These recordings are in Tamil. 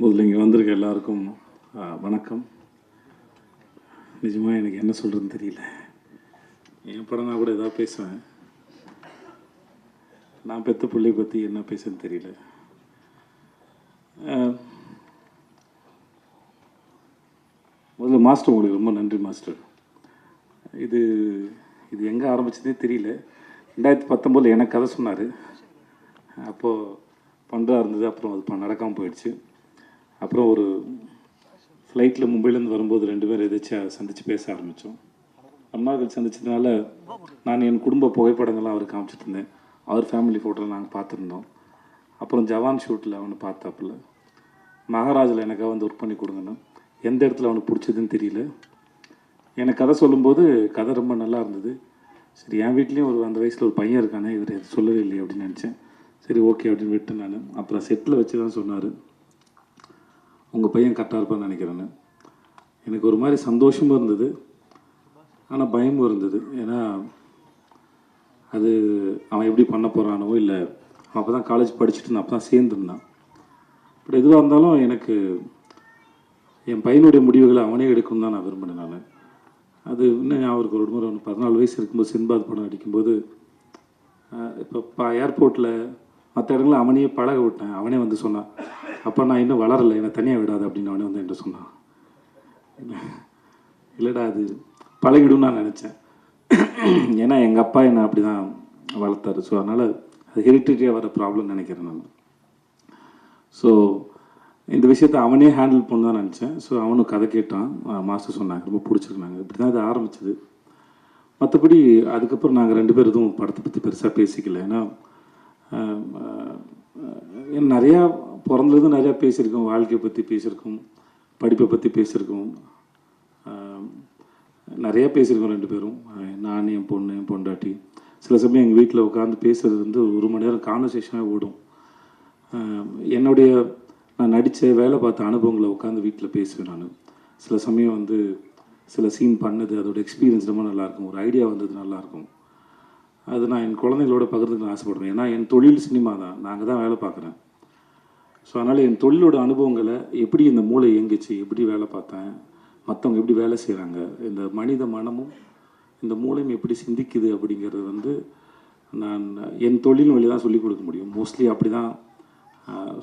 முதல்ல இங்கே வந்திருக்க எல்லாருக்கும் வணக்கம். நிஜமாக எனக்கு என்ன சொல்கிறதுன்னு தெரியல. என் படம் நான் கூட ஏதாவது பேசுவேன். நான் பெத்த பிள்ளை பற்றி என்ன பேசுன்னு தெரியல. முதல்ல மாஸ்டர் உங்களுக்கு ரொம்ப நன்றி மாஸ்டர். இது இது எங்கே ஆரம்பிச்சதே தெரியல. ரெண்டாயிரத்தி பத்தொம்போதில் எனக்கு கதை சொன்னார். அப்போது பண்ணுறா இருந்தது அப்புறம் அது ப- போயிடுச்சு. அப்புறம் ஒரு ஃப்ளைட்டில் மும்பைலேருந்து வரும்போது ரெண்டு பேரும் எதாச்சும் சந்தித்து பேச ஆரம்பித்தோம் ரொம்ப நாள் சந்திச்சதுனால நான் என் குடும்ப புகைப்படங்கள்லாம் அவருக்கு காமிச்சிட்டு இருந்தேன். அவர் ஃபேமிலி ஃபோட்டோலாம் நாங்கள் பார்த்துருந்தோம். அப்புறம் ஜவான் ஷூட்டில் அவனை பார்த்தாப்புல. மகாராஜில் எனக்காக வந்து ஒர்க் பண்ணி கொடுங்கன்னு எந்த இடத்துல அவனுக்கு பிடிச்சதுன்னு தெரியல. எனக்கு கதை சொல்லும்போது கதை ரொம்ப நல்லா இருந்தது. சரி என் வீட்லேயும் ஒரு அந்த வயசில் ஒரு பையன் இருக்கானே இவர் சொல்லவே இல்லையே அப்படின்னு நினச்சேன். சரி ஓகே அப்படின்னு விட்டேன் நான். அப்புறம் செட்டில் வச்சு தான் சொன்னார். உங்கள் பையன் கரெக்டாக இருப்பான்னு நினைக்கிறேன்னு. எனக்கு ஒரு மாதிரி சந்தோஷமும் இருந்தது. ஆனால் பயமும் இருந்தது. ஏன்னா அது அவன் எப்படி பண்ண போகிறானோ இல்லை அவன் அப்போ தான் காலேஜ் படிச்சுட்டு நான் அப்போ தான் சேர்ந்துருந்தான். பட் எதுவாக இருந்தாலும் எனக்கு என் பையனுடைய முடிவுகளை அவனே எடுக்கணும் தான் நான் விரும்பினேன் நான். அது இன்னும் ஞாபகம் ஒரு முறை ஒன்று பதினாலு வயசு இருக்கும்போது சின்பாத் படம் அடிக்கும்போது இப்போ ஏர்போர்ட்டில் மற்ற இடங்களில் அவனையே பழக விட்டேன். அவனே வந்து சொன்னான் அப்போ நான் இன்னும் வளரலை. என்னை தனியாக விடாது. அப்படின்னு அவனே வந்து என்கிட்ட சொன்னான். இல்லைடா அது பழகிடும் நான் நினச்சேன். ஏன்னா எங்கள் அப்பா என்னை அப்படி தான் வளர்த்தாரு. ஸோ அதனால் அது ஹெரிட்டரியாக வர ப்ராப்ளம் நினைக்கிறேன் நான். ஸோ இந்த விஷயத்தை அவனே ஹேண்டில் பண்ண தான் நினச்சேன். ஸோ அவனும் கதை கேட்டான். மாஸ்டர் சொன்னாங்க. ரொம்ப பிடிச்சிருந்தாங்க. இப்படி தான் இது ஆரம்பிச்சது. மற்றபடி அதுக்கப்புறம் நாங்கள் ரெண்டு பேரும் எதுவும் படத்தை பற்றி பெருசாக பேசிக்கல. ஏன்னா நிறையா பிறந்ததும் நிறையா பேசியிருக்கோம். வாழ்க்கையை பற்றி பேசியிருக்கோம். படிப்பை பற்றி பேசியிருக்கோம். நிறையா பேசியிருக்கோம் ரெண்டு பேரும். நான் என் பொண்ணு என் பொண்டாட்டி. சில சமயம் எங்கள் வீட்டில் உட்காந்து பேசுறது வந்து ஒரு மணி நேரம் கான்வர்சேஷனாக ஓடும். என்னுடைய நான் நடித்த வேலை பார்த்த அனுபவங்களை உட்காந்து வீட்டில் பேசுவேன் நான். சில சமயம் வந்து சில சீன் பண்ணது அதோட எக்ஸ்பீரியன்ஸ் ரொம்ப நல்லாயிருக்கும் ஒரு ஐடியா வந்தது நல்லாயிருக்கும் அது நான் என் குழந்தைகளோட நான் ஆசைப்படுவேன் ஏன்னா என் தொழில் சினிமா தான். நாங்கள் தான் வேலை பார்க்குறேன். ஸோ அதனால் என் தொழிலோட அனுபவங்களை எப்படி இந்த மூளை இயங்கிச்சு எப்படி வேலை பார்த்தேன் மற்றவங்க எப்படி வேலை செய்கிறாங்க இந்த மனித மனமும் இந்த மூளையும் எப்படி சிந்திக்குது அப்படிங்கிறது வந்து நான் என் தொழில் வழி தான் சொல்லிக் கொடுக்க முடியும். மோஸ்ட்லி அப்படி தான்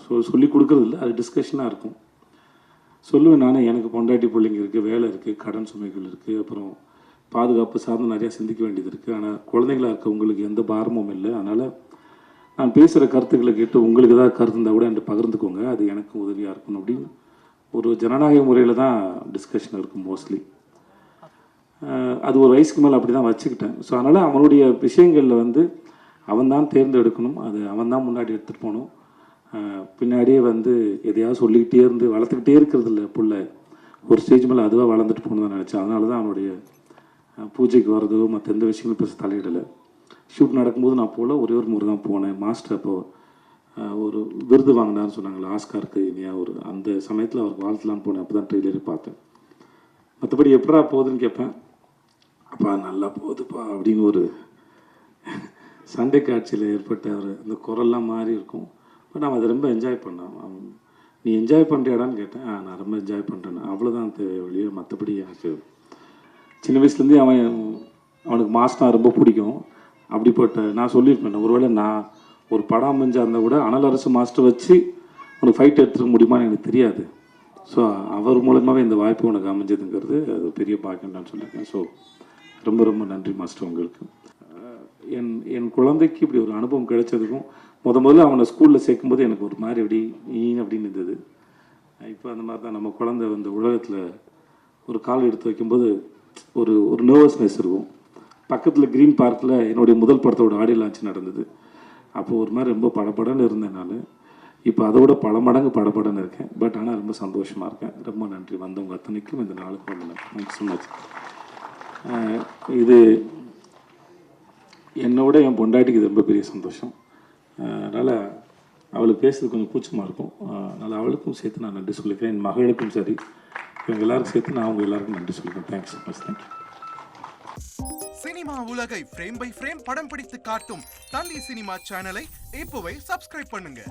சொல்லிக் சொல்லி இல்லை. அது டிஸ்கஷனாக இருக்கும். சொல்லுவேன் நானே. எனக்கு பொண்டாட்டி பிள்ளைங்க இருக்குது வேலை இருக்குது கடன் சுமைகள் இருக்குது அப்புறம் பாதுகாப்பு சார்ந்து நிறையா சிந்திக்க வேண்டியது இருக்குது ஆனால் குழந்தைங்களா இருக்க உங்களுக்கு எந்த பாரமும் இல்லை. அதனால் நான் பேசுகிற கருத்துக்களை கேட்டு உங்களுக்கு ஏதாவது கருத்து இருந்தால் கூட என்கிட்ட பகிர்ந்துக்கோங்க. அது எனக்கு உதவியாக இருக்கணும் அப்படின்னு ஒரு ஜனநாயக முறையில் தான் டிஸ்கஷன் இருக்கும் மோஸ்ட்லி அது ஒரு வயசுக்கு மேலே அப்படி தான் வச்சுக்கிட்டேன். ஸோ அதனால் அவனுடைய விஷயங்களில் வந்து அவன் தான் தேர்ந்தெடுக்கணும். அது அவன் தான் முன்னாடி எடுத்துகிட்டு போகணும். பின்னாடியே வந்து எதையாவது சொல்லிக்கிட்டே இருந்து வளர்த்துக்கிட்டே இருக்கிறது இல்லை பிள்ளை. ஒரு ஸ்டேஜ் மேலே அதுவாக வளர்ந்துட்டு போகணும் தான் நினச்சேன். அதனால தான் அவனுடைய பூஜைக்கு வர்றதோ மற்ற எந்த விஷயங்களும் பெருசு தலையிடலை. ஷூட் நடக்கும்போது நான் போகல ஒரே ஒரு முறை தான் போனேன். மாஸ்டர் அப்போது ஒரு விருது வாங்கினார்னு சொன்னாங்களே ஆஸ்காருக்கு இனியா ஒரு அந்த சமயத்தில் அவருக்கு வாழ்த்தலான்னு போனேன். அப்போ தான் ட்ரெய்லரே பார்த்தேன். மற்றபடி எப்படா போகுதுன்னு கேட்பேன். அப்பா நல்லா போகுதுப்பா அப்படின்னு ஒரு சண்டை காட்சியில் ஏற்பட்ட ஒரு அந்த குரல்லாம் மாறி இருக்கும். பட் நான் அதை ரொம்ப என்ஜாய் பண்ணான். நீ என்ஜாய் பண்ணுறியாடான்னு கேட்டேன். நான் ரொம்ப என்ஜாய் பண்ணுறேன் அவ்வளோதான் வெளியே மற்றபடி எனக்கு சின்ன வயசுலேருந்தே அவன் அவனுக்கு மாஸ்னா ரொம்ப பிடிக்கும். அப்படிப்பட்ட நான் சொல்லியிருப்பேன் ஒருவேளை நான் ஒரு படம் அமைஞ்சா இருந்தால் கூட அனல் அரசு மாஸ்டர் வச்சு உனக்கு ஃபைட் எடுத்துக்க முடியுமான்னு எனக்கு தெரியாது. ஸோ அவர் மூலமாகவே இந்த வாய்ப்பு உனக்கு அமைஞ்சதுங்கிறது அது பெரிய பாக்கியம் நான் சொல்லியிருக்கேன். ஸோ ரொம்ப ரொம்ப நன்றி மாஸ்டர் உங்களுக்கு. என் என் குழந்தைக்கு இப்படி ஒரு அனுபவம் கிடைச்சதுக்கும் முத முதல்ல அவனை ஸ்கூலில் சேர்க்கும்போது எனக்கு ஒரு மாதிரி அப்படி ஈ அப்படின்னு இருந்தது. இப்போ அந்த மாதிரி தான் நம்ம குழந்தை வந்து உலகத்தில் ஒரு கால் எடுத்து வைக்கும்போது ஒரு ஒரு நர்வஸ்னஸ் இருக்கும். பக்கத்தில் க்ரீன் பார்க்கில் என்னுடைய முதல் படத்தோட ஆடியோ லான்ச் நடந்தது. அப்போது ஒரு மாதிரி ரொம்ப படபடன்னு இருந்தேன் நான். இப்போ அதை விட பல மடங்கு படபடன்னு இருக்கேன். பட் ஆனால் ரொம்ப சந்தோஷமாக இருக்கேன். ரொம்ப நன்றி. வந்தவங்க அத்தனைக்கும் இந்த நாளுக்கு ரொம்ப நன்றி. தேங்க்ஸ் ஸோ மச் இது என்னோட என் பொண்டாட்டிக்கு இது ரொம்ப பெரிய சந்தோஷம். அதனால் அவளுக்கு பேசுறது கொஞ்சம் கூச்சமாக இருக்கும். அதனால் அவளுக்கும் சேர்த்து நான் நன்றி சொல்லிக்கிறேன். என் மகளுக்கும் சரி. இவங்க எல்லாரும் சேர்த்து நான் அவங்க எல்லாருக்கும் நன்றி சொல்கிறேன் thanks so much thank you cinema உலகை ஃப்ரேம் பை ஃப்ரேம் படம் பிடித்து காட்டும் தந்தி சினிமா சேனலை இப்போவே சப்ஸ்கிரைப் பண்ணுங்க.